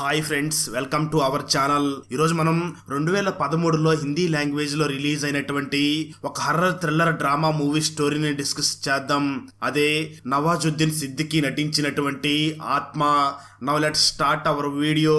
Hi friends welcome to our channel. ఈరోజు మనం రెండు వేల పదమూడులో హిందీ లాంగ్వేజ్లో రిలీజ్ అయినటువంటి ఒక హర్రర్ థ్రిల్లర్ డ్రామా మూవీ స్టోరీని డిస్కస్ చేద్దాం. అదే నవాజుద్దీన్ సిద్దికి నటించినటువంటి Aatma. Now let start our video.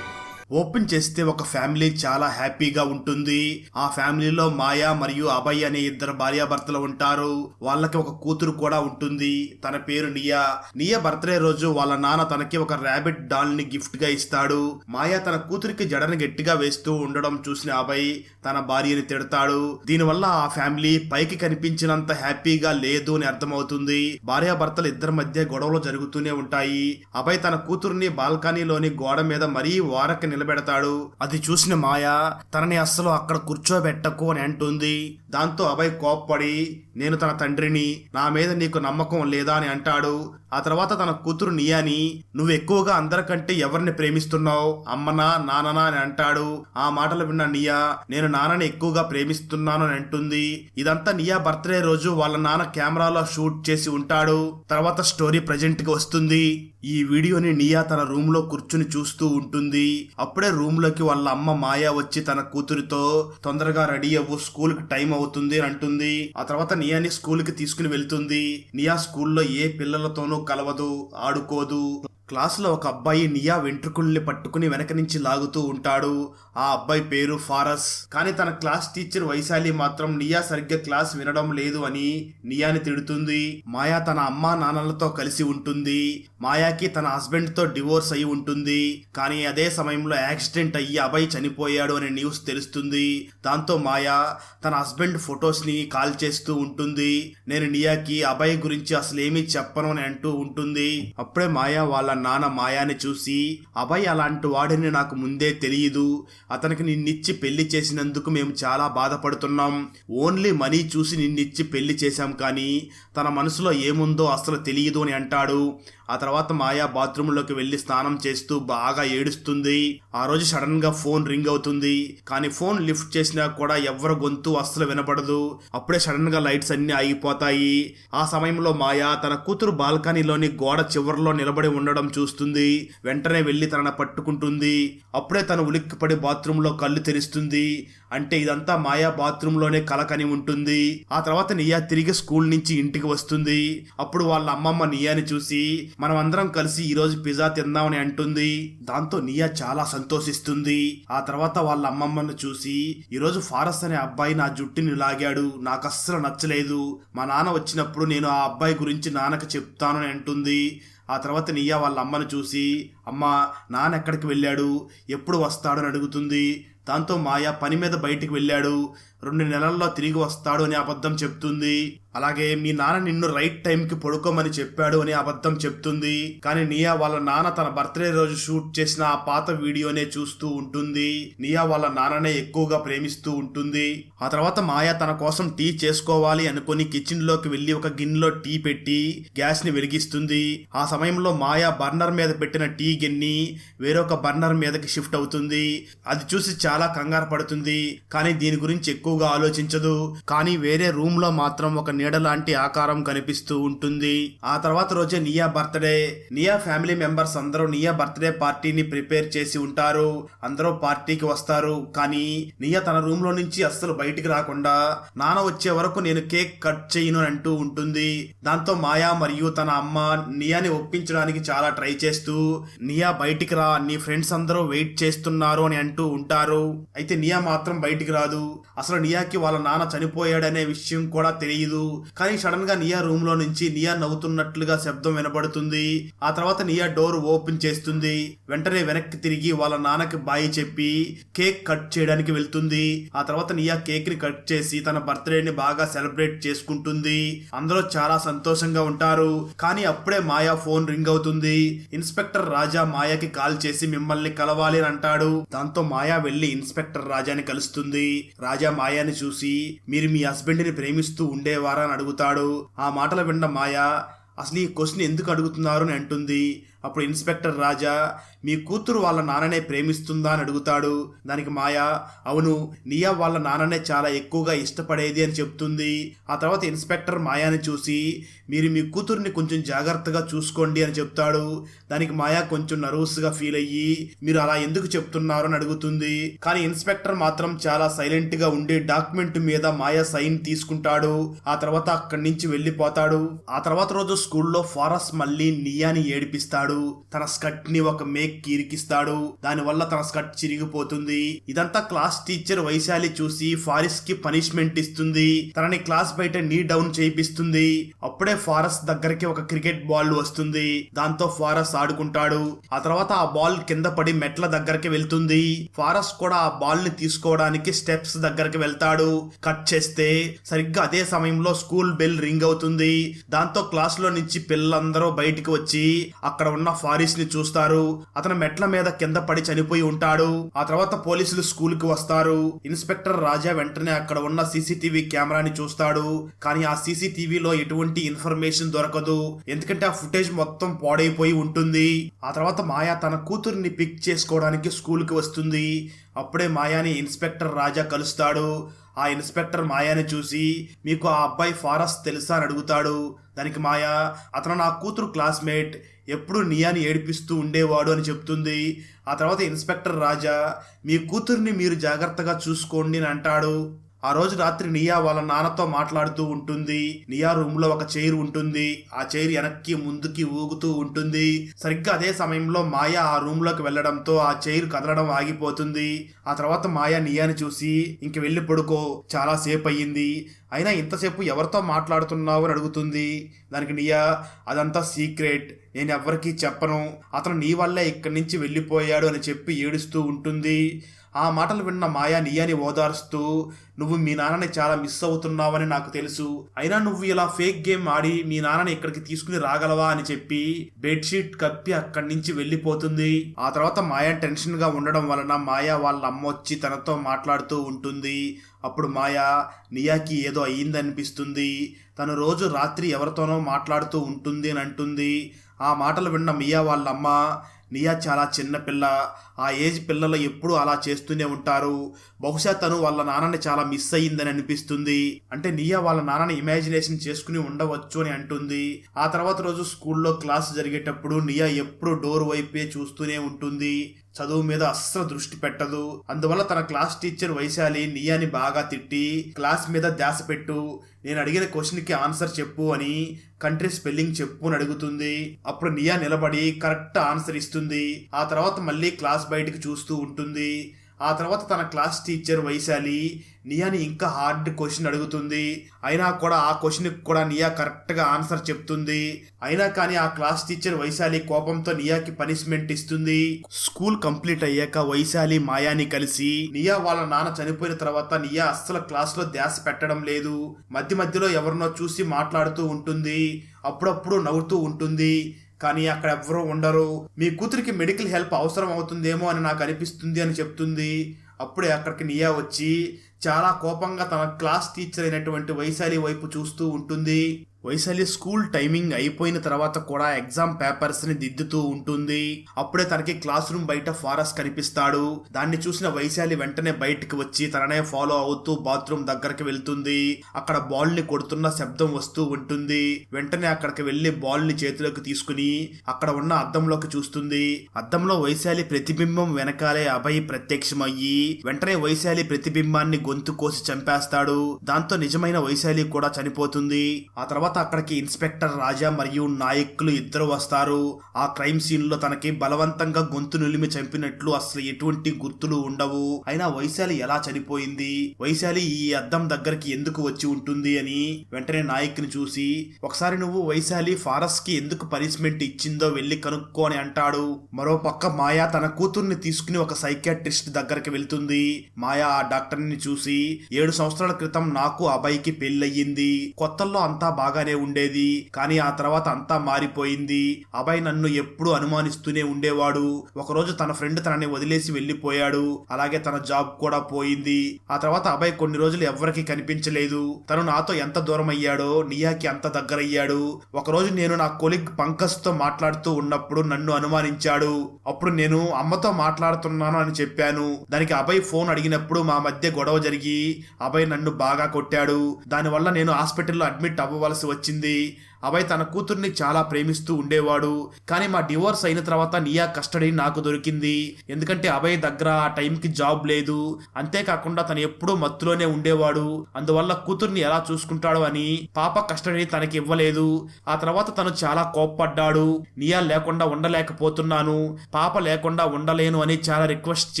Open చేస్తే ఒక ఫ్యామిలీ చాలా హ్యాపీగా ఉంటుంది. ఆ ఫ్యామిలీలో మాయా మరియు అభయ్ అనే ఇద్దరు భార్యాభర్తలు ఉంటారు. వాళ్ళకి ఒక కూతురు కూడా ఉంటుంది. తన పేరు నియా. నియా బర్త్డే రోజు వాళ్ళ నాన్న తనకి ఒక ర్యాబిట్ డాల్ని గిఫ్ట్గా ఇస్తాడు. మాయా తన కూతురికి జడని గట్టిగా వేస్తూ ఉండడం చూసిన అభయ్ తన భార్యని తిడతాడు. దీనివల్ల ఆ ఫ్యామిలీ పైకి కనిపించినంత హ్యాపీగా లేదు అని అర్థమవుతుంది. భార్యాభర్తలు ఇద్దరి మధ్య గొడవలు జరుగుతూనే ఉంటాయి. అభయ్ తన కూతుర్ని బాల్కనీలోని గోడ మీద మరీ వారక నిలబెడతాడు. అది చూసిన మాయ తనని అస్సలు అక్కడ కూర్చోబెట్టకు అని అంటుంది. దాంతో అభయ్ కోప్పడి నేను తన తండ్రిని నా మీద నీకు నమ్మకం లేదా అని అంటాడు. ఆ తర్వాత తన కూతురు నియాని నువ్వు ఎక్కువగా అందరికంటే ఎవరిని ప్రేమిస్తున్నావు? అమ్మనా నాననా? అని అంటాడు. ఆ మాటలు విన్న నియా నేను నాన్నని ఎక్కువగా ప్రేమిస్తున్నాను అని అంటుంది. ఇదంతా నియా బర్త్డే రోజు వాళ్ళ నాన్న కెమెరాలో షూట్ చేసి ఉంటాడు. తర్వాత స్టోరీ ప్రజెంట్కి వస్తుంది. ఈ వీడియోని నియా తన రూమ్లో కూర్చుని చూస్తూ ఉంటుంది. అప్పుడే రూమ్లోకి వాళ్ళ అమ్మ మాయా వచ్చి తన కూతురితో తొందరగా రెడీ అవ్వు స్కూల్కి టైం అవుతుంది అని అంటుంది. ఆ తర్వాత నియాని స్కూల్కి తీసుకుని వెళ్తుంది. నియా స్కూల్లో ఏ పిల్లలతోనూ కలవదు ఆడుకోదు. క్లాసులో ఒక అబ్బాయి నియా వెంట్రుకల్ని పట్టుకుని వెనక నుంచి లాగుతూ ఉంటాడు. ఆ అబ్బాయి పేరు ఫారస్. కానీ తన క్లాస్ టీచర్ వైశాలి మాత్రం నియా సరిగ్గా క్లాస్ వినడం లేదు అని నియాని తిడుతుంది. మాయా తన అమ్మా నాన్నలతో కలిసి ఉంటుంది. మాయాకి తన హస్బెండ్తో డివోర్స్ అయి ఉంటుంది. కానీ అదే సమయంలో యాక్సిడెంట్ అయ్యి అబ్బాయి చనిపోయాడు అనే న్యూస్ తెలుస్తుంది. దాంతో మాయా తన హస్బెండ్ ఫొటోస్ని కాల్ చేస్తూ ఉంటుంది. నేను నియాకి అబ్బాయి గురించి అసలు ఏమీ చెప్పను అని అంటూ ఉంటుంది. అప్పుడే మాయా వాళ్ళ నాన్న మాయాని చూసి అభయ్ అలాంటి వాడిని నాకు ముందే తెలియదు అతనికి నిన్నిచ్చి పెళ్ళి చేసినందుకు మేము చాలా బాధపడుతున్నాం. ఓన్లీ మనీ చూసి నిన్నిచ్చి పెళ్ళి చేశాం కానీ తన మనసులో ఏముందో అసలు తెలియదు అని అంటాడు. ఆ తర్వాత మాయా బాత్రూంలోకి వెళ్ళి స్నానం చేస్తూ బాగా ఏడుస్తుంది. ఆ రోజు సడన్గా ఫోన్ రింగ్ అవుతుంది. కానీ ఫోన్ లిఫ్ట్ చేసినా కూడా ఎవరి గొంతు అస్సలు వినపడదు. అప్పుడే సడన్గా లైట్స్ అన్ని ఆగిపోతాయి. ఆ సమయంలో మాయా తన కూతురు బాల్కనీలోని గోడ చివరిలో నిలబడి ఉండడం చూస్తుంది. వెంటనే వెళ్ళి తనను పట్టుకుంటుంది. అప్పుడే తను ఉలిక్కిపడి బాత్రూంలో కళ్ళు తెరుస్తుంది. అంటే ఇదంతా మాయా బాత్రూంలోనే కలకని ఉంటుంది. ఆ తర్వాత నియా తిరిగి స్కూల్ నుంచి ఇంటికి వస్తుంది. అప్పుడు వాళ్ళ అమ్మమ్మ నియాని చూసి మనం అందరం కలిసి ఈ రోజు పిజ్జా తిందామని అంటుంది. దాంతో నియా చాలా సంతోషిస్తుంది. ఆ తర్వాత వాళ్ళ అమ్మమ్మను చూసి ఈరోజు ఫారస్ అనే అబ్బాయి నా జుట్టుని లాగాడు. నాకు అస్సలు నచ్చలేదు. మా నాన్న వచ్చినప్పుడు నేను ఆ అబ్బాయి గురించి నాన్నకు చెప్తాను అని అంటుంది. ఆ తర్వాత నియా వాళ్ళ అమ్మను చూసి అమ్మ నాన్న ఎక్కడికి వెళ్ళాడు? ఎప్పుడు వస్తాడు అని అడుగుతుంది. దాంతో మాయా పని మీద బయటికి వెళ్ళాడు. రెండు నెలల్లో తిరిగి వస్తాడు అని అబద్ధం చెప్తుంది. అలాగే మీ నాన్న నిన్ను రైట్ టైంకి పడుకోమని చెప్పాడు అని అబద్ధం చెప్తుంది. కానీ నియా వాళ్ళ నాన్న తన బర్త్డే రోజు షూట్ చేసిన ఆ పాత వీడియోనే చూస్తూ ఉంటుంది. నియా వాళ్ళ నాన్ననే ఎక్కువగా ప్రేమిస్తూ ఉంటుంది. ఆ తర్వాత మాయా తన కోసం టీ చేసుకోవాలి అనుకుని కిచెన్లోకి వెళ్ళి ఒక గిన్నెలో టీ పెట్టి గ్యాస్ని వెలిగిస్తుంది. ఆ సమయంలో మాయా బర్నర్ మీద పెట్టిన టీ గిన్ని వేరొక బర్నర్ మీదకి షిఫ్ట్ అవుతుంది. అది చూసి చాలా కంగారు పడుతుంది. కానీ దీని గురించి ఎక్కువగా ఆలోచించదు. కానీ వేరే రూమ్లో మాత్రం ఒక నీడ లాంటి ఆకారం కనిపిస్తూ ఉంటుంది. ఆ తర్వాత రోజే Nia birthday. Nia family members అందరూ నియా బర్త్డే పార్టీని ప్రిపేర్ చేసి ఉంటారు. అందరూ పార్టీకి వస్తారు. కానీ నియా తన రూమ్లో నుంచి అస్సలు బయటికి రాకుండా నాన్న వచ్చే వరకు నేను కేక్ కట్ చేయను అంటూ ఉంటుంది. దాంతో మాయా మరియు తన అమ్మ నియాని ఒప్పించడానికి చాలా ట్రై చేస్తూ నియా బయటికి రా నీ ఫ్రెండ్స్ అందరూ వెయిట్ చేస్తున్నారు అని అంటూ ఉంటారు. అయితే నియా మాత్రం బయటికి రాదు. అసలు నియాకి వాళ్ళ నాన్న చనిపోయాడనే విషయం కూడా తెలియదు కానీ సడన్గా నియా రూమ్లో నుంచి నియా నవ్వుతున్నట్లుగా శబ్దం వినబడుతుంది. ఆ తర్వాత నియా డోర్ ఓపెన్ చేస్తుంది. వెంటనే వెనక్కి తిరిగి వాళ్ళ నాన్నకి బాయి చెప్పి కేక్ కట్ చేయడానికి వెళ్తుంది. ఆ తర్వాత నియా కేక్ని కట్ చేసి తన బర్త్డేని బాగా సెలబ్రేట్ చేసుకుంటుంది. అందరూ చాలా సంతోషంగా ఉంటారు. కానీ అప్పుడే మాయా ఫోన్ రింగ్ అవుతుంది. ఇన్స్పెక్టర్ రాజా మాయకి కాల్ చేసి మిమ్మల్ని కలవాలి అని అంటాడు. దాంతో మాయా వెళ్ళి ఇన్స్పెక్టర్ రాజాని కలుస్తుంది. రాజా మాయాని చూసి మీరు మీ హస్బెండ్ని ప్రేమిస్తూ ఉండేవారా అని అడుగుతాడు. ఆ మాటలు విన్న మాయా అసలు ఈ క్వశ్చన్ ఎందుకు అడుగుతున్నారు? అని అంటుంది. అప్పుడు ఇన్స్పెక్టర్ రాజా మీ కూతురు వాళ్ళ నాన్ననే ప్రేమిస్తుందా? అని అడుగుతాడు. దానికి మాయా అవును నియా వాళ్ళ నాన్ననే చాలా ఎక్కువగా ఇష్టపడేది అని చెప్తుంది. ఆ తర్వాత ఇన్స్పెక్టర్ మాయాని చూసి మీరు మీ కూతుర్ని కొంచెం జాగ్రత్తగా చూసుకోండి అని చెప్తాడు. దానికి మాయా కొంచెం నర్వస్గా ఫీల్ అయ్యి మీరు అలా ఎందుకు చెప్తున్నారు? అని అడుగుతుంది. కానీ ఇన్స్పెక్టర్ మాత్రం చాలా సైలెంట్గా ఉండే ఉండి డాక్యుమెంట్ మీద మాయా సైన్ తీసుకుంటాడు. ఆ తర్వాత అక్కడి నుంచి వెళ్ళిపోతాడు. ఆ తర్వాత రోజు స్కూల్లో ఫారస్ మళ్ళీ నియాని ఏడిపిస్తాడు. తన స్కర్ట్ని ఒక మేక్ కీరికిస్తాడు దాని దానివల్ల తన స్కర్ట్ చిరిగిపోతుంది. ఇదంతా క్లాస్ టీచర్ వైశాలి చూసి ఫారెస్ట్కి పనిష్మెంట్ ఇస్తుంది. తనని క్లాస్ బయట నీ డౌన్ చేయిస్తుంది అప్పుడే ఫారెస్ట్ దగ్గరికి ఒక క్రికెట్ బాల్ వస్తుంది. దాంతో ఫారెస్ట్ ఆడుకుంటాడు. ఆ తర్వాత ఆ బాల్ కింద పడి మెట్ల దగ్గరికి వెళ్తుంది. ఫారెస్ట్ కూడా ఆ బాల్ని తీసుకోవడానికి స్టెప్స్ దగ్గరికి వెళ్తాడు. కట్ చేస్తే సరిగ్గా అదే సమయంలో స్కూల్ బెల్ రింగ్ అవుతుంది. దాంతో క్లాస్లో నుంచి పిల్లలందరూ బయటికి వచ్చి అక్కడ ఉన్న ఫారిస్ని చూస్తారు. అతను మెట్ల మీద కింద పడి చనిపోయి ఉంటాడు. ఆ తర్వాత పోలీసులు స్కూల్కి వస్తారు. ఇన్స్పెక్టర్ రాజా వెంటనే అక్కడ ఉన్న సీసీటీవీ కెమెరాని చూస్తాడు. కానీ ఆ సీసీటీవీలో ఎటువంటి ఇన్ఫర్మేషన్ దొరకదు. ఎందుకంటే ఆ ఫుటేజ్ మొత్తం పాడైపోయి ఉంటుంది. ఆ తర్వాత మాయా తన కూతుర్ని పిక్ చేసుకోవడానికి స్కూల్కి వస్తుంది. అప్పుడే మాయాని ఇన్స్పెక్టర్ రాజా కలుస్తాడు. ఆ ఇన్స్పెక్టర్ మాయాని చూసి మీకు ఆ అబ్బాయి ఫారస్ తెలుసా? అని అడుగుతాడు. దానికి మాయా అతను నా కూతురు క్లాస్మేట్. ఎప్పుడు నియాని ఏడిపిస్తూ ఉండేవాడు అని చెప్తుంది. ఆ తర్వాత ఇన్స్పెక్టర్ రాజా మీ కూతుర్ని మీరు జాగ్రత్తగా చూసుకోండి అని అంటాడు. ఆ రోజు రాత్రి నియా వాళ్ళ నాన్నతో మాట్లాడుతూ ఉంటుంది. నియా రూమ్లో ఒక చైర్ ఉంటుంది. ఆ చైర్ వెనక్కి ముందుకి ఊగుతూ ఉంటుంది. సరిగ్గా అదే సమయంలో మాయా ఆ రూమ్లోకి వెళ్ళడంతో ఆ చైర్ కదలడం ఆగిపోతుంది. ఆ తర్వాత మాయా నియాని చూసి ఇంక వెళ్ళి పడుకో చాలా సేపు అయ్యింది అయినా ఇంతసేపు ఎవరితో మాట్లాడుతున్నావు? అని అడుగుతుంది. దానికి నియా అదంతా సీక్రెట్. నేను ఎవ్వరికీ చెప్పను. అతను నీ వల్లే ఇక్కడి నుంచి వెళ్ళిపోయాడు అని చెప్పి ఏడుస్తూ ఉంటుంది. ఆ మాటలు విన్న మాయా నియాని ఓదార్స్తూ నువ్వు మీ నాన్నని చాలా మిస్ అవుతున్నావని నాకు తెలుసు. అయినా నువ్వు ఇలా ఫేక్ గేమ్ ఆడి మీ నాన్నని ఇక్కడికి తీసుకుని రాగలవా? అని చెప్పి బెడ్షీట్ కప్పి అక్కడి నుంచి వెళ్ళిపోతుంది. ఆ తర్వాత మాయా టెన్షన్గా ఉండడం వలన మాయా వాళ్ళ అమ్మ వచ్చి తనతో మాట్లాడుతూ ఉంటుంది. అప్పుడు మాయా నియాకి ఏదో అయ్యిందనిపిస్తుంది. తను రోజు రాత్రి ఎవరితోనో మాట్లాడుతూ ఉంటుంది అని అంటుంది. ఆ మాటలు విన్న మియా వాళ్ళ అమ్మ నియా చాలా చిన్నపిల్ల ఆ ఏజ్ పిల్లలు ఎప్పుడూ అలా చేస్తూనే ఉంటారు. బహుశా తను వాళ్ళ నాన్నని చాలా మిస్ అయ్యిందని అనిపిస్తుంది. అంటే నియా వాళ్ళ నాన్నని ఇమాజినేషన్ చేసుకుని ఉండవచ్చు అని అంటుంది. ఆ తర్వాత రోజు స్కూల్లో క్లాస్ జరిగేటప్పుడు నియా ఎప్పుడు డోర్ వైపే చూస్తూనే ఉంటుంది. చదువు మీద అస్సలు దృష్టి పెట్టదు. అందువల్ల తన క్లాస్ టీచర్ వైశాలి నియాని బాగా తిట్టి క్లాస్ మీద ధ్యాస పెట్టు నేను అడిగిన క్వశ్చన్కి ఆన్సర్ చెప్పు అని కంట్రీ స్పెల్లింగ్ చెప్పు అని అడుగుతుంది. అప్పుడు నియా నిలబడి కరెక్ట్ ఆన్సర్ ఇస్తుంది. ఆ తర్వాత మళ్ళీ క్లాస్ బయటికి చూస్తూ ఉంటుంది. ఆ తర్వాత తన క్లాస్ టీచర్ వైశాలి నియాని ఇంకా హార్డ్ క్వశ్చన్ అడుగుతుంది. అయినా కూడా ఆ క్వశ్చన్కి కూడా నియా కరెక్ట్గా ఆన్సర్ చెప్తుంది. అయినా కానీ ఆ క్లాస్ టీచర్ వైశాలి కోపంతో నియాకి పనిష్మెంట్ ఇస్తుంది. స్కూల్ కంప్లీట్ అయ్యాక వైశాలి మాయాని కలిసి నియా వాళ్ళ నాన్న చనిపోయిన తర్వాత నియా అస్సలు క్లాస్లో ధ్యాస పెట్టడం లేదు. మధ్య మధ్యలో ఎవరినో చూసి మాట్లాడుతూ ఉంటుంది. అప్పుడప్పుడు నవ్వుతూ ఉంటుంది. కానీ అక్కడ ఎవ్వరూ ఉండరు. మీ కూతురికి మెడికల్ హెల్ప్ అవసరం అవుతుందేమో అని నాకు అనిపిస్తుంది అని చెప్తుంది. అప్పుడే అక్కడికి నియా వచ్చి చాలా కోపంగా తన క్లాస్ టీచర్ అయినటువంటి వైశాలి వైపు చూస్తూ ఉంటుంది. వైశాలి స్కూల్ టైమింగ్ అయిపోయిన తర్వాత కూడా ఎగ్జామ్ పేపర్స్ని దిద్దుతూ ఉంటుంది. అప్పుడే తనకి క్లాస్ రూమ్ బయట ఫారెస్ట్ కనిపిస్తాడు. దాన్ని చూసిన వైశాలి వెంటనే బయటికి వచ్చి తననే ఫాలో అవుతూ బాత్రూమ్ దగ్గరికి వెళ్తుంది. అక్కడ బాల్ని కొడుతున్న శబ్దం వస్తూ ఉంటుంది. వెంటనే అక్కడికి వెళ్ళి బాల్ని చేతిలోకి తీసుకుని అక్కడ ఉన్న అద్దంలోకి చూస్తుంది. అద్దంలో వైశాలి ప్రతిబింబం వెనకాలే అభయ్ ప్రత్యక్షమయ్యి వెంటనే వైశాలి ప్రతిబింబాన్ని గొంతు కోసి చంపేస్తాడు. దాంతో నిజమైన వైశాలి కూడా చనిపోతుంది. ఆ తర్వాత అక్కడికి ఇన్స్పెక్టర్ రాజా మరియు నాయకులు ఇద్దరు వస్తారు. ఆ క్రైమ్ సీన్లో తనకి బలవంతంగా గొంతు నులిమి చంపినట్లు అసలు ఎటువంటి గుర్తులు ఉండవు. అయినా వైశాలి ఎలా చనిపోయింది? వైశాలి ఈ అద్దం దగ్గరికి ఎందుకు వచ్చి ఉంటుంది అని వెంటనే నాయక్ని చూసి ఒకసారి నువ్వు వైశాలి ఫారస్కి ఎందుకు పనిష్మెంట్ ఇచ్చిందో వెళ్ళి కనుక్కో అని అంటాడు. మరో పక్క మాయా తన కూతుర్ని తీసుకుని ఒక సైకాట్రిస్ట్ దగ్గరికి వెళ్తుంది. మాయా ఆ డాక్టర్ని చూసి చూసి ఏడు సంవత్సరాల క్రితం నాకు అబ్బాయికి పెళ్ళయ్యింది. కొత్తల్లో అంతా బాగానే ఉండేది. కానీ ఆ తర్వాత అంతా మారిపోయింది. అబ్బాయి నన్ను ఎప్పుడు అనుమానిస్తూనే ఉండేవాడు. ఒకరోజు తన ఫ్రెండ్ తనని వదిలేసి వెళ్ళిపోయాడు అలాగే తన జాబ్ కూడా పోయింది. ఆ తర్వాత అబ్బాయి కొన్ని రోజులు ఎవ్వరికి కనిపించలేదు. తను నాతో ఎంత దూరం అయ్యాడో నియాకి అంత దగ్గరయ్యాడు. ఒకరోజు నేను నా కొలిగ్ పంకజ్తో మాట్లాడుతూ ఉన్నప్పుడు నన్ను అనుమానించాడు. అప్పుడు నేను అమ్మతో మాట్లాడుతున్నాను అని చెప్పాను. దానికి అబ్బాయి ఫోన్ అడిగినప్పుడు మా మధ్య గొడవ జరిగి అభయ్ నన్ను బాగా కొట్టాడు. దానివల్ల నేను హాస్పిటల్లో అడ్మిట్ అవ్వవలసి వచ్చింది. అభయ్ తన కూతుర్ని చాలా ప్రేమిస్తూ ఉండేవాడు. కానీ మా డివోర్స్ అయిన తర్వాత నియా కస్టడీ నాకు దొరికింది. ఎందుకంటే అభయ్ దగ్గర ఆ టైంకి జాబ్ లేదు. అంతేకాకుండా తను ఎప్పుడూ మత్తులోనే ఉండేవాడు. అందువల్ల కూతుర్ని ఎలా చూసుకుంటాడో అని పాప కస్టడీ తనకి ఇవ్వలేదు. ఆ తర్వాత తను చాలా కోప్పడ్డాడు. నియా లేకుండా ఉండలేకపోతున్నాను. పాప లేకుండా ఉండలేను అని చాలా రిక్వెస్ట్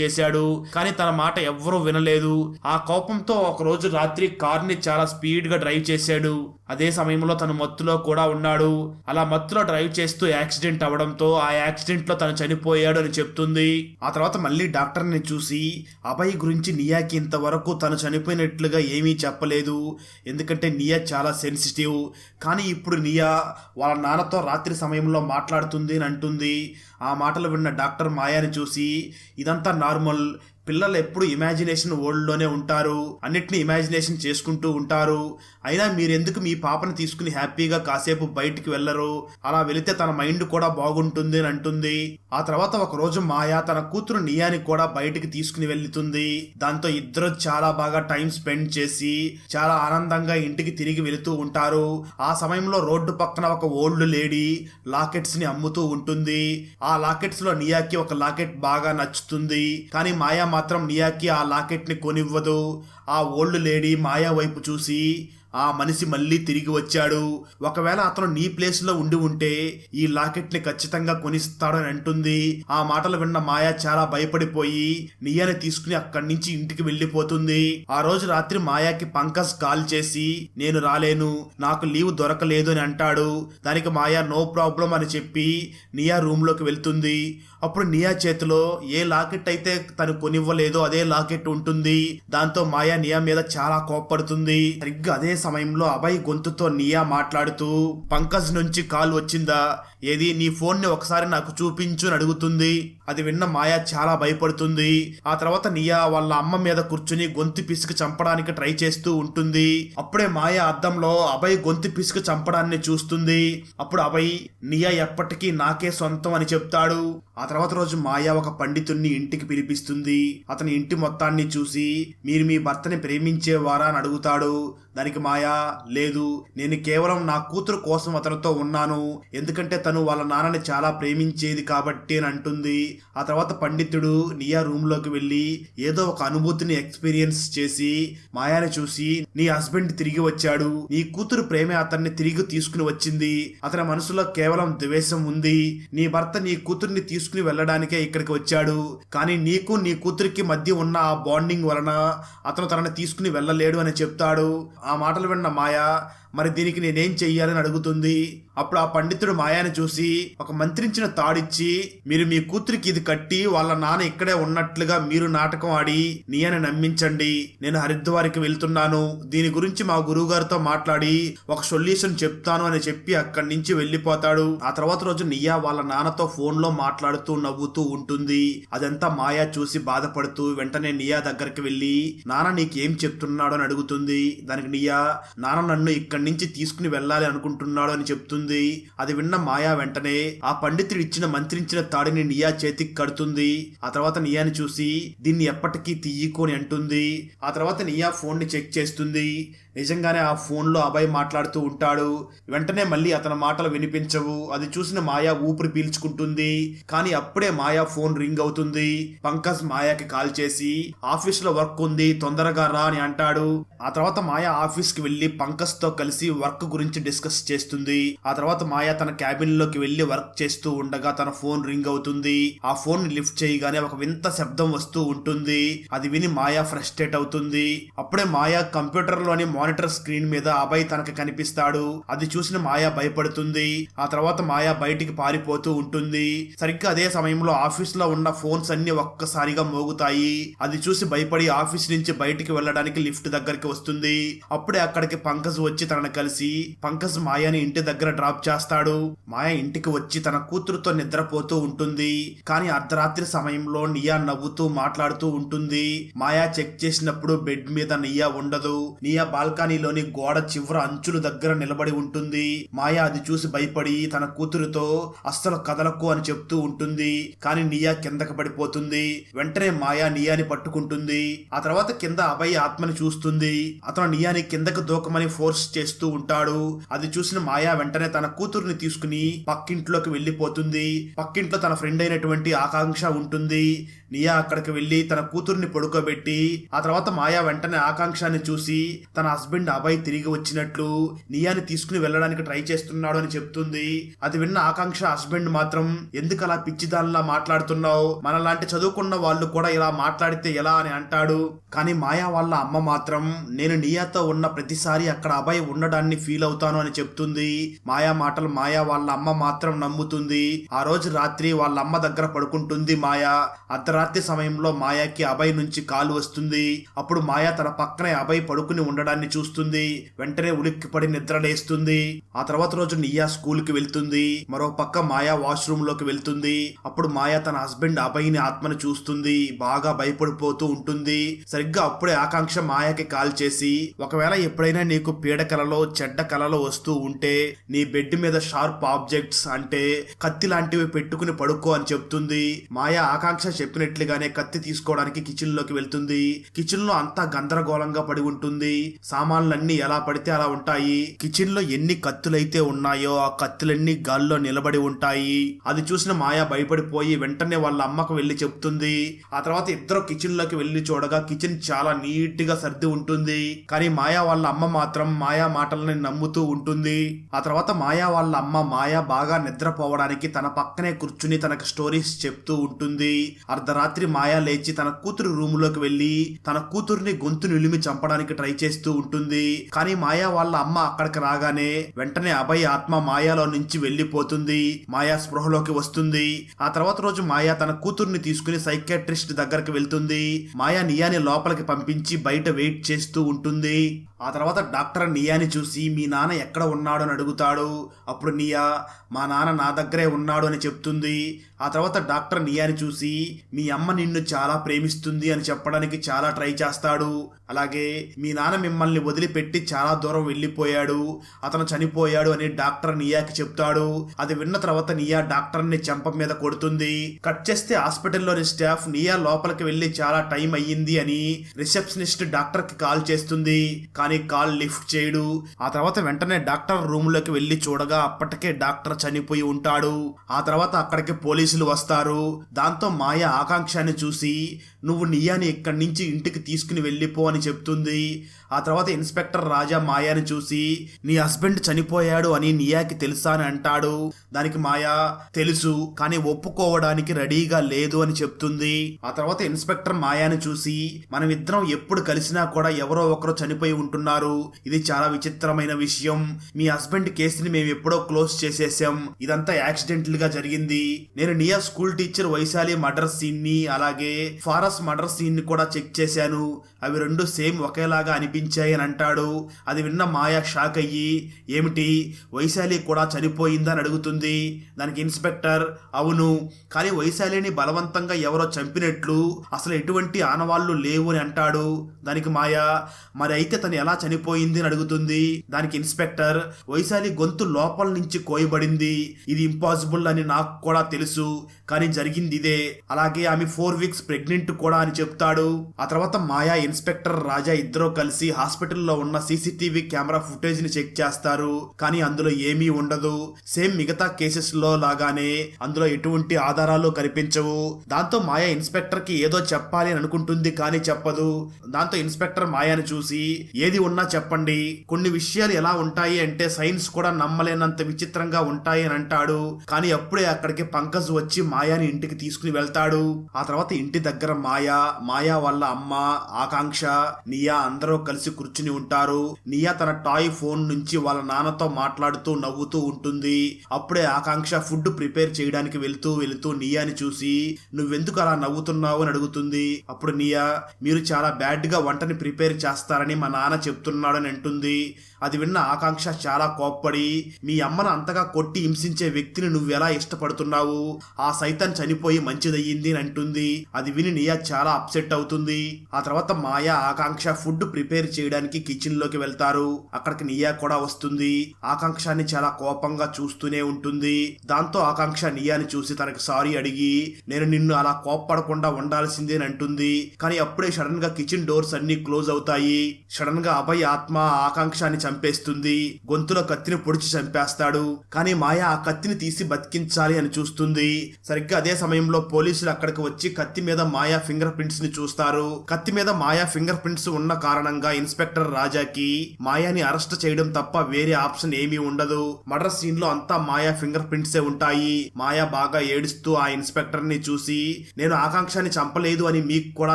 చేశాడు. కానీ తన మాట ఎవ్వరూ వినలేదు. ఆ కోపంతో ఒక రోజు రాత్రి కార్ని చాలా స్పీడ్గా డ్రైవ్ చేశాడు. అదే సమయంలో తను మత్తులో కూడా ఉన్నాడు. అలా మత్తులో డ్రైవ్ చేస్తూ యాక్సిడెంట్ అవడంతో ఆ యాక్సిడెంట్లో తను చనిపోయాడు అని చెప్తుంది. ఆ తర్వాత మళ్ళీ డాక్టర్ని చూసి అభయ్ గురించి నియాకి ఇంతవరకు తను చనిపోయినట్లుగా ఏమీ చెప్పలేదు. ఎందుకంటే నియా చాలా సెన్సిటివ్. కానీ ఇప్పుడు నియా వాళ్ళ నాన్నతో రాత్రి సమయంలో మాట్లాడుతుంది అని అంటుంది. ఆ మాటలు విన్న డాక్టర్ మాయాని చూసి ఇదంతా నార్మల్. పిల్లలు ఎప్పుడు ఇమాజినేషన్ వరల్డ్లోనే ఉంటారు. అన్నిటిని ఇమాజినేషన్ చేసుకుంటూ ఉంటారు. అయినా మీరెందుకు మీ పాపని తీసుకుని హ్యాపీగా కాసేపు బయటికి వెళ్ళరు? అలా వెళితే తన మైండ్ కూడా బాగుంటుంది అని అంటుంది. ఆ తర్వాత ఒక రోజు మాయా తన కూతురు నియాని కూడా బయటికి తీసుకుని వెళ్తుంది. దాంతో ఇద్దరు చాలా బాగా టైం స్పెండ్ చేసి చాలా ఆనందంగా ఇంటికి తిరిగి వెళుతూ ఉంటారు. ఆ సమయంలో రోడ్డు పక్కన ఒక ఓల్డ్ లేడీ లాకెట్స్ని అమ్ముతూ ఉంటుంది. ఆ లాకెట్స్లో నియాకి ఒక లాకెట్ బాగా నచ్చుతుంది. కానీ మాయా మాత్రం నియాకి ఆ లాకెట్ని కొనివ్వదు. ఆ ఓల్డ్ లేడీ మాయా వైపు చూసి ఆ మనిషి మళ్ళీ తిరిగి వచ్చాడు. ఒకవేళ అతను నీ ప్లేస్లో ఉండి ఉంటే ఈ లాకెట్ని ఖచ్చితంగా కొనిస్తాడని అంటుంది. ఆ మాటలు విన్న మాయా చాలా భయపడిపోయి నియాని తీసుకుని అక్కడి నుంచి ఇంటికి వెళ్ళిపోతుంది. ఆ రోజు రాత్రి మాయాకి పంకజ్ కాల్ చేసి నేను రాలేను నాకు లీవ్ దొరకలేదు అని అంటాడు. దానికి మాయా నో ప్రాబ్లం అని చెప్పి నియా రూమ్లోకి వెళ్తుంది. అప్పుడు నియా చేతిలో ఏ లాకెట్ అయితే తను కొనివ్వలేదో అదే లాకెట్ ఉంటుంది. దాంతో మాయా నియా మీద చాలా కోప్పడుతుంది. సరిగ్గా అదే సమయంలో అభయ్ గొంతుతో నియా మాట్లాడుతూ పంకజ్ నుంచి కాల్ వచ్చిందా? ఏది నీ ఫోన్ని ఒకసారి నాకు చూపించు అని అడుగుతుంది. అది విన్న మాయా చాలా భయపడుతుంది. ఆ తర్వాత నియా వాళ్ళ అమ్మ మీద కూర్చుని గొంతు పిసుకు చంపడానికి ట్రై చేస్తూ ఉంటుంది. అప్పుడే మాయా అద్దంలో అభయ్ గొంతు పిసుకు చంపడాన్ని చూస్తుంది. అప్పుడు అభయ్ నియా ఎప్పటికీ నాకే సొంతం అని చెప్తాడు. ఆ తర్వాత రోజు మాయా ఒక పండితుణ్ణి ఇంటికి పిలిపిస్తుంది. అతని ఇంటి మొత్తాన్ని చూసి మీరు మీ భర్తని ప్రేమించేవారా? అని అడుగుతాడు. దానికి మాయా? లేదు. నేను కేవలం నా కూతురు కోసం అతనితో ఉన్నాను. ఎందుకంటే తను వాళ్ళ నాన్నని చాలా ప్రేమించేది కాబట్టి అని అంటుంది. ఆ తర్వాత పండితుడు నియా రూమ్లోకి వెళ్ళి ఏదో ఒక అనుభూతిని ఎక్స్పీరియన్స్ చేసి మాయాని చూసి నీ హస్బెండ్ తిరిగి వచ్చాడు. నీ కూతురు ప్రేమే అతన్ని తిరిగి తీసుకుని వచ్చింది. అతని మనసులో కేవలం ద్వేషం ఉంది. నీ భర్త నీ కూతుర్ని తీసుకుని వెళ్ళడానికే ఇక్కడికి వచ్చాడు. కానీ నీకు నీ కూతురికి మధ్య ఉన్న ఆ బాండింగ్ వలన అతను తనని తీసుకుని వెళ్ళలేడు అని చెప్తాడు. ఆ మాటలు విన్న మాయా మరి దీనికి నేనేం చెయ్యాలని అడుగుతుంది? అప్పుడు ఆ పండితుడు మాయాని చూసి ఒక మంత్రించిన తాడిచ్చి మీరు మీ కూతురికి ఇది కట్టి వాళ్ళ నాన్న ఇక్కడే ఉన్నట్లుగా మీరు నాటకం ఆడి నీయని నమ్మించండి. నేను హరిద్వార్కి వెళ్తున్నాను. దీని గురించి మా గురువు గారితో మాట్లాడి ఒక సొల్యూషన్ చెప్తాను అని చెప్పి అక్కడి నుంచి వెళ్ళిపోతాడు. ఆ తర్వాత రోజు నియా వాళ్ళ నాన్నతో ఫోన్లో మాట్లాడుతూ నవ్వుతూ ఉంటుంది. అదంతా మాయా చూసి బాధపడుతూ వెంటనే నియా దగ్గరికి వెళ్ళి నాన్న నీకేం చెప్తున్నాడు అని అడుగుతుంది. దానికి నియా నాన్న నన్ను ఇక్కడ నుంచి తీసుకుని వెళ్ళాలి అనుకుంటున్నాడు అని చెప్తుంది. అది విన్న మాయా వెంటనే ఆ పండితుడు ఇచ్చిన మంత్రించిన తాడిని నియా చేతికి కడుతుంది. ఆ తర్వాత నియాని చూసి దీన్ని ఎప్పటికీ తీయకు అని అంటుంది. ఆ తర్వాత నియా ఫోన్ని చెక్ చేస్తుంది. నిజంగానే ఆ ఫోన్లో అభయ్ మాట్లాడుతూ ఉంటాడు. వెంటనే మళ్ళీ అతని మాటలు వినిపించవు. అది చూసిన మాయా ఊపిరి పీల్చుకుంటుంది. కానీ అప్పుడే మాయా ఫోన్ రింగ్ అవుతుంది. పంకజ్ మాయాకి కాల్ చేసి ఆఫీస్లో వర్క్ ఉంది తొందరగా రా అని అంటాడు. ఆ తర్వాత మాయా ఆఫీస్కి వెళ్ళి పంకజ్తో కలిసి వర్క్ గురించి డిస్కస్ చేస్తుంది. ఆ తర్వాత మాయా తన క్యాబిన్లోకి వెళ్ళి వర్క్ చేస్తూ ఉండగా తన ఫోన్ రింగ్ అవుతుంది. ఆ ఫోన్ లిఫ్ట్ చేయగానే ఒక వింత శబ్దం వస్తూ ఉంటుంది. అది విని మాయా ఫ్రస్ట్రేట్ అవుతుంది. అప్పుడే మాయా కంప్యూటర్లోని మానిటర్ స్క్రీన్ మీద అభయ్ తనకి కనిపిస్తాడు. అది చూసిన మాయా భయపడుతుంది. ఆ తర్వాత మాయా బయటికి పారిపోతూ ఉంటుంది. సరిగ్గా అదే సమయంలో ఆఫీస్లో ఉన్న ఫోన్స్ అన్ని ఒక్కసారిగా మోగుతాయి. అది చూసి భయపడి ఆఫీస్ నుంచి బయటికి వెళ్ళడానికి లిఫ్ట్ దగ్గరికి వస్తుంది. అప్పుడే అక్కడికి పంకజ్ వచ్చి తనను కలిసి పంకజ్ మాయాని ఇంటి దగ్గర డ్రాప్ చేస్తాడు. మాయ ఇంటికి వచ్చి తన కూతురుతో నిద్రపోతూ ఉంటుంది. కానీ అర్ధరాత్రి సమయంలో నియా నవ్వుతూ మాట్లాడుతూ ఉంటుంది. మాయా చెక్ చేసినప్పుడు బెడ్ మీద నియా ఉండదు. నియా బాల్కనీలోని గోడ చివర అంచుల దగ్గర నిలబడి ఉంటుంది. మాయా అది చూసి భయపడి తన కూతురుతో అస్సలు కదలకు అని చెప్తూ ఉంటుంది. కానీ నియా కిందకి పడిపోతుంది. వెంటనే మాయా నియాని పట్టుకుంటుంది. ఆ తర్వాత కింద అభయ్ ఆత్మని చూస్తుంది. అతను నియాని కిందకు దూకమని ఫోర్స్ చేస్తూ ఉంటాడు. అది చూసిన మాయా వెంటనే తన కూతురుని తీసుకుని పక్కింట్లోకి వెళ్ళిపోతుంది. పక్కింట్లో తన ఫ్రెండ్ అయినటువంటి ఆకాంక్ష ఉంటుంది. నియా అక్కడికి వెళ్ళి తన కూతుర్ని పడుకోబెట్టి ఆ తర్వాత మాయా వెంటనే ఆకాంక్షని చూసి తన హస్బెండ్ అభయ్ తిరిగి వచ్చినట్లు నియాని తీసుకుని వెళ్ళడానికి ట్రై చేస్తున్నాడు అని చెప్తుంది. అది విన్న ఆకాంక్ష హస్బెండ్ మాత్రం ఎందుకు అలా పిచ్చిదానిలా మాట్లాడుతున్నావు? మనలాంటి చదువుకున్న వాళ్ళు కూడా ఇలా మాట్లాడితే ఎలా? అని అంటాడు. కానీ మాయా వాళ్ళ అమ్మ మాత్రం నేను నియాతో ఉన్న ప్రతిసారి అక్కడ అభయ్ ఉండడాన్ని ఫీల్ అవుతాను అని చెప్తుంది. మాయా మాటలు మాయా వాళ్ళ అమ్మ మాత్రం నమ్ముతుంది. ఆ రోజు రాత్రి వాళ్ళ అమ్మ దగ్గర పడుకుంటుంది మాయా. అర్ధరాత్రి సమయంలో మాయాకి అభయ్ నుంచి కాలు వస్తుంది. అప్పుడు మాయా తన పక్కనే అభయ్ పడుకుని ఉండడాన్ని చూస్తుంది వెంటనే ఉలిక్కిపడి నిద్రలేస్తుంది. ఆ తర్వాత రోజు నియా స్కూల్కి వెళ్తుంది మరో పక్క మాయా వాష్రూమ్లోకి వెళ్తుంది. అప్పుడు మాయా తన హస్బెండ్ అభయ్ని ఆత్మను చూస్తుంది బాగా భయపడిపోతూ ఉంటుంది. సరిగ్గా అప్పుడే ఆకాంక్ష మాయాకి కాల్ చేసి ఒకవేళ ఎప్పుడైనా నీకు పీడ కలలో చెడ్డ కలలో వస్తూ ఉంటే నీ బెడ్ మీద షార్ప్ ఆబ్జెక్ట్స్ అంటే కత్తి లాంటివి పెట్టుకుని పడుకో అని చెప్తుంది. మాయా ఆకాంక్ష చెప్పినట్లుగానే కత్తి తీసుకోవడానికి కిచెన్లోకి వెళ్తుంది. కిచెన్లో అంతా గందరగోళంగా పడి ఉంటుంది. సామాన్లన్నీ ఎలా పడితే అలా ఉంటాయి? కిచెన్లో ఎన్ని కత్తులైతే ఉన్నాయో ఆ కత్తులన్నీ గాల్లో నిలబడి ఉంటాయి. అది చూసిన మాయా భయపడిపోయి వెంటనే వాళ్ళ అమ్మకు వెళ్ళి చెప్తుంది. ఆ తర్వాత ఇద్దరు కిచెన్లోకి వెళ్ళి చూడగా కిచెన్ చాలా నీట్గా సర్ది ఉంటుంది. కానీ మాయా వాళ్ళ అమ్మ మాత్రం మాయా మాటలని నమ్ముతూ ఉంటుంది. ఆ తర్వాత మాయా వాళ్ళ అమ్మ మాయా బాగా నిద్రపోవడానికి తన పక్కనే కూర్చుని తనకు స్టోరీస్ చెప్తూ ఉంటుంది. అర్ధరాత్రి మాయా లేచి తన కూతురు రూమ్లోకి వెళ్ళి తన కూతుర్ని గొంతు నిలిమి చంపడానికి ట్రై చేస్తూ ఉంటుంది. కానీ మాయా వాళ్ళ అమ్మ అక్కడికి రాగానే వెంటనే అభయ్ ఆత్మ మాయాలో నుంచి వెళ్ళిపోతుంది మాయా స్పృహలోకి వస్తుంది. ఆ తర్వాత రోజు మాయా తన కూతుర్ని తీసుకుని సైకాట్రిస్ట్ దగ్గరికి వెళ్తుంది. మాయా నియాని లోపలికి పంపించి బయట వెయిట్ చేస్తూ ఉంటుంది. ఆ తర్వాత డాక్టర్ నియాని చూసి మీ నాన్న ఎక్కడ ఉన్నాడు? అని అడుగుతాడు. అప్పుడు నియా మా నాన్న నా దగ్గరే ఉన్నాడు అని చెప్తుంది. ఆ తర్వాత డాక్టర్ నియాని చూసి మీ అమ్మ నిన్ను చాలా ప్రేమిస్తుంది అని చెప్పడానికి చాలా ట్రై చేస్తాడు. అలాగే మీ నాన్న మిమ్మల్ని వదిలిపెట్టి చాలా దూరం వెళ్ళిపోయాడు. అతను చనిపోయాడు అని డాక్టర్ నియాకి చెప్తాడు. అది విన్న తర్వాత నియా డాక్టర్ని చెంప మీద కొడుతుంది. కట్ చేస్తే హాస్పిటల్లోని స్టాఫ్ నియా లోపలికి వెళ్ళి చాలా టైం అయ్యింది అని రిసెప్షనిస్ట్ డాక్టర్కి కాల్ చేస్తుంది. కానీ కాల్ లిఫ్ట్ చేయడు. ఆ తర్వాత వెంటనే డాక్టర్ రూమ్లోకి వెళ్ళి చూడగా అప్పటికే డాక్టర్ చనిపోయి ఉంటాడు. ఆ తర్వాత అక్కడికి పోలీసులు వస్తారు. దాంతో మాయ ఆకాంక్షని చూసి నువ్వు నియాని ఇక్కడి నుంచి ఇంటికి తీసుకుని వెళ్ళిపో అని చెప్తుంది. ఆ తర్వాత ఇన్స్పెక్టర్ రాజా మాయాని చూసి నీ హస్బెండ్ చనిపోయాడు అని నియాకి తెలుసా? అని అంటాడు. దానికి మాయా తెలుసు కానీ ఒప్పుకోవడానికి రెడీగా లేదు అని చెప్తుంది. ఆ తర్వాత ఇన్స్పెక్టర్ మాయాని చూసి మనం ఇద్దరం ఎప్పుడు కలిసినా కూడా ఎవరో ఒకరు చనిపోయి ఉంటున్నారు. ఇది చాలా విచిత్రమైన విషయం. మీ హస్బెండ్ కేసుని మేము ఎప్పుడో క్లోజ్ చేసేసాం. ఇదంతా యాక్సిడెంటల్గా జరిగింది. నేను Nia school teacher Vaishali murder సీన్ని అలాగే ఫారస్ మర్డర్ సీన్ని కూడా చెక్ చేశాను. అవి రెండు సేమ్ ఒకేలాగా కనిపించాయి అని అంటాడు. అది విన్న మాయా షాక్ అయ్యి ఏమిటి? వైశాలి కూడా చనిపోయిందని అడుగుతుంది. దానికి ఇన్స్పెక్టర్ అవును కానీ వైశాలిని బలవంతంగా ఎవరో చంపినట్లు అసలు ఎటువంటి ఆనవాళ్ళు లేవు అని అంటాడు. దానికి మాయా మరి అయితే తను ఎలా చనిపోయింది? అని అడుగుతుంది. దానికి ఇన్స్పెక్టర్ వైశాలి గొంతు లోపల నుంచి కోయబడింది. ఇది ఇంపాసిబుల్ అని నాకు కూడా తెలుసు. కానీ జరిగింది ఇదే. అలాగే ఆమె ఫోర్ వీక్స్ ప్రెగ్నెంట్ కూడా అని చెప్తాడు. ఆ తర్వాత మాయా ఇన్స్పెక్టర్ రాజా ఇద్దరూ కలిసి హాస్పిటల్లో ఉన్న సీసీటీవీ కెమెరా ఫుటేజ్ని చెక్ చేస్తారు. కానీ అందులో ఏమీ ఉండదు. సేమ్ మిగతా కేసెస్లో లాగానే అందులో ఎటువంటి ఆధారాలు కనిపించవు. దాంతో మాయా ఇన్స్పెక్టర్కి ఏదో చెప్పాలి అని అనుకుంటుంది కానీ చెప్పదు. దాంతో ఇన్స్పెక్టర్ మాయాని చూసి ఏది ఉన్నా చెప్పండి. కొన్ని విషయాలు ఎలా ఉంటాయి అంటే సైన్స్ కూడా నమ్మలేనంత విచిత్రంగా ఉంటాయి అని అంటాడు. కానీ అప్పుడే అక్కడికి పంకజ్ వచ్చి మాయాని ఇంటికి తీసుకుని వెళ్తాడు. ఆ తర్వాత ఇంటి దగ్గర మాయా మాయా వాళ్ళ అమ్మ ఆకాంక్ష నియా అందరూ కలిసి కూర్చుని ఉంటారు. నియా తన టాయ్ ఫోన్ నుంచి వాళ్ళ నాన్నతో మాట్లాడుతూ నవ్వుతూ ఉంటుంది. అప్పుడే ఆకాంక్ష ఫుడ్ ప్రిపేర్ చేయడానికి వెళ్తూ వెళుతూ నియాని చూసి నువ్వెందుకు అలా నవ్వుతున్నావు? అని అడుగుతుంది. అప్పుడు నియా మీరు చాలా బ్యాడ్గా వంటని ప్రిపేర్ చేస్తారని మా నాన్న చెప్తున్నాడని అంటుంది. అది విన్న ఆకాంక్ష చాలా కోప్పడి మీ అమ్మను అంతగా కొట్టి హింసించే వ్యక్తిని నువ్వు ఎలా ఇష్టపడుతున్నావు? ఆ సైతం చనిపోయి మంచిదయ్యింది అని అంటుంది. అది విని నియా చాలా అప్సెట్ అవుతుంది. ఆ తర్వాత మాయా ఆకాంక్ష ఫుడ్ ప్రిపేర్ చేయడానికి కిచెన్లోకి వెళ్తారు. అక్కడికి నియా కూడా వస్తుంది. ఆకాంక్షని చాలా కోపంగా చూస్తూనే ఉంటుంది. దాంతో ఆకాంక్ష నియాని చూసి తనకి సారీ అడిగి నేను నిన్ను అలా కోప్పడకుండా ఉండాల్సిందే అని అంటుంది. కానీ అప్పుడే సడన్గా కిచెన్ డోర్స్ అన్ని క్లోజ్ అవుతాయి. సడన్గా అభయ్ ఆత్మ ఆకాంక్షని చంపేస్తుంది. గొంతులో కత్తిని పొడిచి చంపేస్తాడు. కానీ మాయ ఆ కత్తిని తీసి బతికించాలి అని చూస్తుంది. సరిగ్గా అదే సమయంలో పోలీసులు అక్కడికి వచ్చి కత్తి మీద మాయా ఫింగర్ ప్రింట్స్ని చూస్తారు. కత్తి మీద మాయా ఫింగర్ ప్రింట్స్ ఉన్న కారణంగా ఇన్స్పెక్టర్ రాజాకి మాయాని అరెస్ట్ చేయడం తప్ప వేరే ఆప్షన్ ఏమీ ఉండదు. మర్డర్ సీన్లో అంతా మాయా ఫింగర్ ప్రింట్సే ఉంటాయి. మాయా బాగా ఏడుస్తూ ఆ ఇన్స్పెక్టర్ని చూసి నేను ఆకాంక్షని చంపలేదు అని మీకు కూడా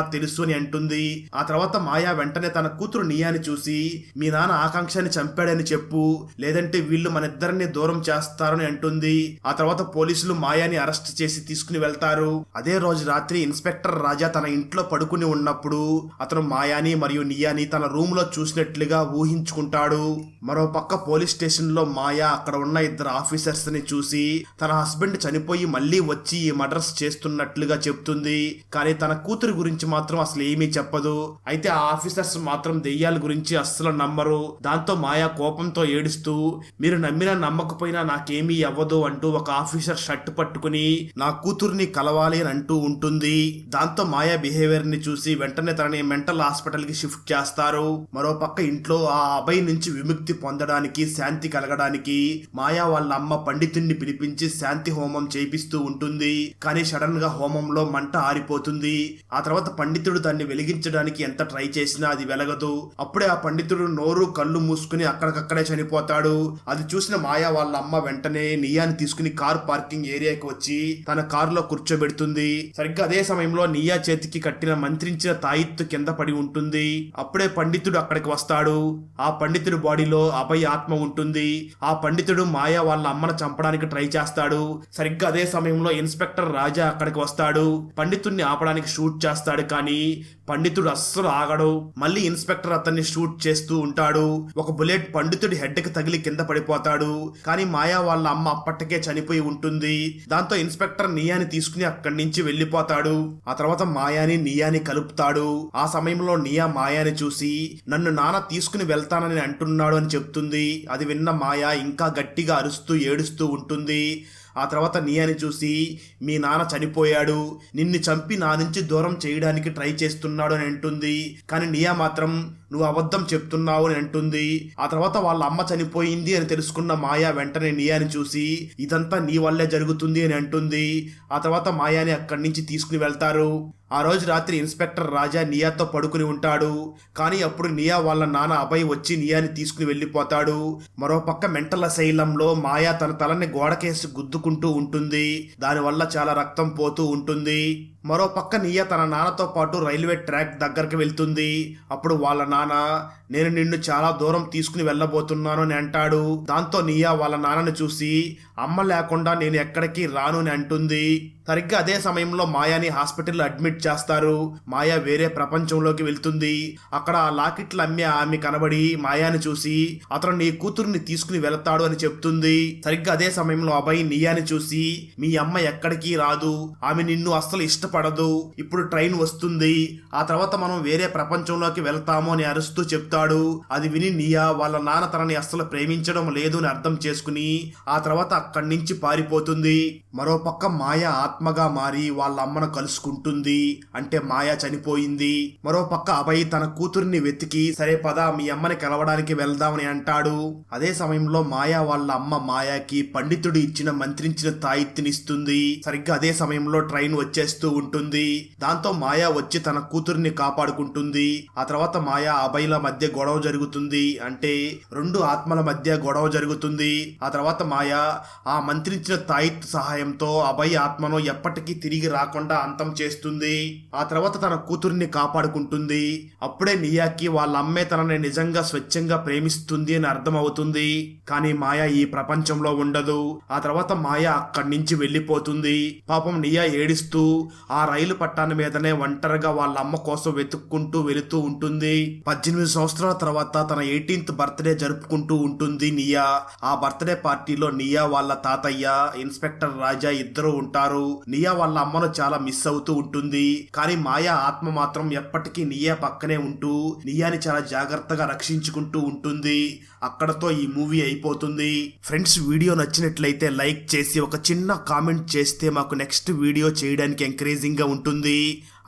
తెలుసు అని అంటుంది. ఆ తర్వాత మాయా వెంటనే తన కూతురు నియాని చూసి మీ నాన్న ఆకాంక్ష ఆకాంక్షని చంపాడని చెప్పు. లేదంటే వీళ్ళు మన ఇద్దరిని దూరం చేస్తారని అంటుంది. ఆ తర్వాత పోలీసులు మాయాని అరెస్ట్ చేసి తీసుకుని వెళ్తారు. అదే రోజు రాత్రి ఇన్స్పెక్టర్ రాజా తన ఇంట్లో పడుకుని ఉన్నప్పుడు అతను మాయాని మరియు నియాని తన రూమ్లో చూసినట్లుగా ఊహించుకుంటాడు. మరో పక్క పోలీస్ స్టేషన్లో మాయా అక్కడ ఉన్న ఇద్దరు ఆఫీసర్స్ని చూసి తన హస్బెండ్ చనిపోయి మళ్ళీ వచ్చి ఈ మర్డర్స్ చేస్తున్నట్లుగా చెప్తుంది. కానీ తన కూతురు గురించి మాత్రం అసలు ఏమీ చెప్పదు. అయితే ఆ ఆఫీసర్స్ మాత్రం దెయ్యాల గురించి అస్సలు నమ్మరు. దాంతో మాయా కోపంతో ఏడుస్తూ మీరు నమ్మినా నమ్మకపోయినా నాకేమీ అవ్వదు అంటూ ఒక ఆఫీసర్ షర్ట్ పట్టుకుని నా కూతుర్ని కలవాలి అని అంటూ ఉంటుంది. దాంతో మాయా బిహేవియర్ని చూసి వెంటనే తనని మెంటల్ హాస్పిటల్కి షిఫ్ట్ చేస్తారు. మరో పక్క ఇంట్లో ఆ అభయ్ నుంచి విముక్తి పొందడానికి శాంతి కలగడానికి మాయా వాళ్ళ అమ్మ పండితుడిని పిలిపించి శాంతి హోమం చేపిస్తూ ఉంటుంది. కానీ సడన్గా హోమంలో మంట ఆరిపోతుంది. ఆ తర్వాత పండితుడు దాన్ని వెలిగించడానికి ఎంత ట్రై చేసినా అది వెలగదు. అప్పుడే ఆ పండితుడు నోరు కళ్ళు మూసుకుని అక్కడికక్కడే చనిపోతాడు. అది చూసిన మాయా వాళ్ళ అమ్మ వెంటనే నియాని తీసుకుని కార్ పార్కింగ్ ఏరియాకి వచ్చి తన కారులో కూర్చోబెడుతుంది. సరిగ్గా అదే సమయంలో నియా చేతికి కట్టిన మంత్రించిన తాయిత్తు కింద పడి ఉంటుంది. అప్పుడే పండితుడు అక్కడికి వస్తాడు. ఆ పండితుడి బాడీలో అభయ ఆత్మ ఉంటుంది. ఆ పండితుడు మాయా వాళ్ళ అమ్మను చంపడానికి ట్రై చేస్తాడు. సరిగ్గా అదే సమయంలో ఇన్స్పెక్టర్ రాజా అక్కడికి వస్తాడు. పండితుడిని ఆపడానికి షూట్ చేస్తాడు కానీ పండితుడు అస్సలు ఆగడు. మళ్ళీ ఇన్స్పెక్టర్ అతన్ని షూట్ చేస్తూ ఉంటాడు. ఒక బుల్లెట్ పండితుడి హెడ్కి తగిలి కింద పడిపోతాడు. కానీ మాయా వాళ్ళ అమ్మ అప్పటికే చనిపోయి ఉంటుంది. దాంతో ఇన్స్పెక్టర్ నియాని తీసుకుని అక్కడి నుంచి వెళ్ళిపోతాడు. ఆ తర్వాత మాయాని నియాని కలుపుతాడు. ఆ సమయంలో నియా మాయాని చూసి నన్ను నాన్న తీసుకుని వెళ్తానని అంటున్నాడు అని చెప్తుంది. అది విన్న మాయా ఇంకా గట్టిగా అరుస్తూ ఏడుస్తూ ఉంటుంది. ఆ తర్వాత నియాని చూసి మీ నాన్న చనిపోయాడు. నిన్ను చంపి నా నుంచి దూరం చేయడానికి ట్రై చేస్తున్నాడు అని అంటుంది. కానీ నియా మాత్రం నువ్వు అబద్ధం చెప్తున్నావు అని అంటుంది. ఆ తర్వాత వాళ్ళ అమ్మ చనిపోయింది అని తెలుసుకున్న మాయా వెంటనే నియాని చూసి ఇదంతా నీ వల్లే జరుగుతుంది అని అంటుంది. ఆ తర్వాత మాయాని అక్కడి నుంచి తీసుకుని వెళ్తారు. ఆ రోజు రాత్రి ఇన్స్పెక్టర్ రాజా నియాతో పడుకుని ఉంటాడు. కానీ అప్పుడు నియా వాళ్ళ నాన్న అభయ్ వచ్చి నియాని తీసుకుని వెళ్ళిపోతాడు. మరోపక్క మెంటల మెంటల్ అసైలంలో మాయా తన తలని గోడకేసి గుద్దుకుంటూ ఉంటుంది. దానివల్ల చాలా రక్తం పోతూ ఉంటుంది. మరో పక్క నియా తన నాన్నతో పాటు రైల్వే ట్రాక్ దగ్గరికి వెళ్తుంది. అప్పుడు వాళ్ళ నాన్న నేను నిన్ను చాలా దూరం తీసుకుని వెళ్ళబోతున్నాను అని అంటాడు. దాంతో నియా వాళ్ళ నాన్నని చూసి అమ్మ లేకుండా నేను ఎక్కడికి రాను అని అంటుంది. సరిగ్గా అదే సమయంలో మాయాని హాస్పిటల్లో అడ్మిట్ చేస్తారు. మాయా వేరే ప్రపంచంలోకి వెళ్తుంది. అక్కడ ఆ లాకెట్లు అమ్మే ఆమె కనబడి మాయాని చూసి అతను నీ కూతుర్ని తీసుకుని వెళతాడు అని చెప్తుంది. సరిగ్గా అదే సమయంలో అభయ్ నియాని చూసి మీ అమ్మ ఎక్కడికి రాదు. ఆమె నిన్ను అస్సలు ఇష్టపడదు. ఇప్పుడు ట్రైన్ వస్తుంది. ఆ తర్వాత మనం వేరే ప్రపంచంలోకి వెళ్తాము అని అరుస్తూ చెప్తాడు. అది విని నియా వాళ్ళ నాన్న తనని అస్సలు ప్రేమించడం లేదు అని అర్థం చేసుకుని ఆ తర్వాత అక్కడి నుంచి పారిపోతుంది. మరోపక్క మాయ ఆత్మగా మారి వాళ్ళ అమ్మను కలుసుకుంటుంది. అంటే మాయ చనిపోయింది. మరో పక్క అభయ్ తన కూతుర్ని వెతికి సరే పద మీ అమ్మని కలవడానికి వెళ్దామని అంటాడు. అదే సమయంలో మాయా వాళ్ళ అమ్మ మాయాకి పండితుడు ఇచ్చిన మంత్రించిన తాయిత్తినిస్తుంది సరిగ్గా అదే సమయంలో ట్రైన్ వచ్చేస్తూ ఉంటుంది. దాంతో మాయా వచ్చి తన కూతుర్ని కాపాడుకుంటుంది. ఆ తర్వాత మాయా అభయ్ల మధ్య గొడవ జరుగుతుంది. అంటే రెండు ఆత్మల మధ్య గొడవ జరుగుతుంది. ఆ తర్వాత మాయా ఆ మంత్రించిన తాయిత్ సహాయంతో అభయ్ ఆత్మను ఎప్పటికీ తిరిగి రాకుండా అంతం చేస్తుంది. ఆ తర్వాత తన కూతుర్ని కాపాడుకుంటుంది. అప్పుడే నియాకి వాళ్ళ అమ్మే తనని నిజంగా స్వచ్ఛంగా ప్రేమిస్తుంది అని అర్థమవుతుంది. కానీ మాయ ఈ ప్రపంచంలో ఉండదు. ఆ తర్వాత మాయ అక్కడి నుంచి వెళ్ళిపోతుంది. పాపం నియా ఏడుస్తూ ఆ రైలు పట్టాన్ని మీదనే ఒంటరిగా వాళ్ళ అమ్మ కోసం వెతుక్కుంటూ వెళుతూ ఉంటుంది. పద్దెనిమిది సంవత్సరాల తర్వాత తన ఎయిటీన్త్ బర్త్డే జరుపుకుంటూ ఉంటుంది నియా ఆ బర్త్డే పార్టీలో నియా వాళ్ళ తాతయ్య ఇన్స్పెక్టర్ రాజా ఇద్దరు ఉంటారు. నియా వాళ్ళ అమ్మను చాలా మిస్ అవుతూ ఉంటుంది. కానీ మాయా ఆత్మ మాత్రం ఎప్పటికీ నియా పక్కనే ఉంటూ నియాని చాలా జాగ్రత్తగా రక్షించుకుంటూ ఉంటుంది. అక్కడతో ఈ మూవీ అయిపోతుంది. ఫ్రెండ్స్ వీడియో నచ్చినట్లయితే లైక్ చేసి ఒక చిన్న కామెంట్ చేస్తే మాకు నెక్స్ట్ వీడియో చేయడానికి ఎంకరేజింగ్గా ఉంటుంది.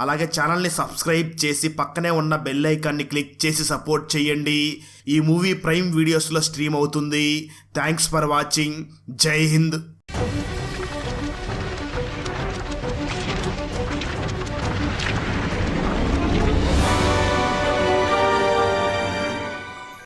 అలాగే ఛానల్ని సబ్స్క్రైబ్ చేసి పక్కనే ఉన్న బెల్ ఐకాన్ని క్లిక్ చేసి సపోర్ట్ చేయండి. ఈ మూవీ ప్రైమ్ వీడియోస్లో స్ట్రీమ్ అవుతుంది. Thanks for watching Jai Hind.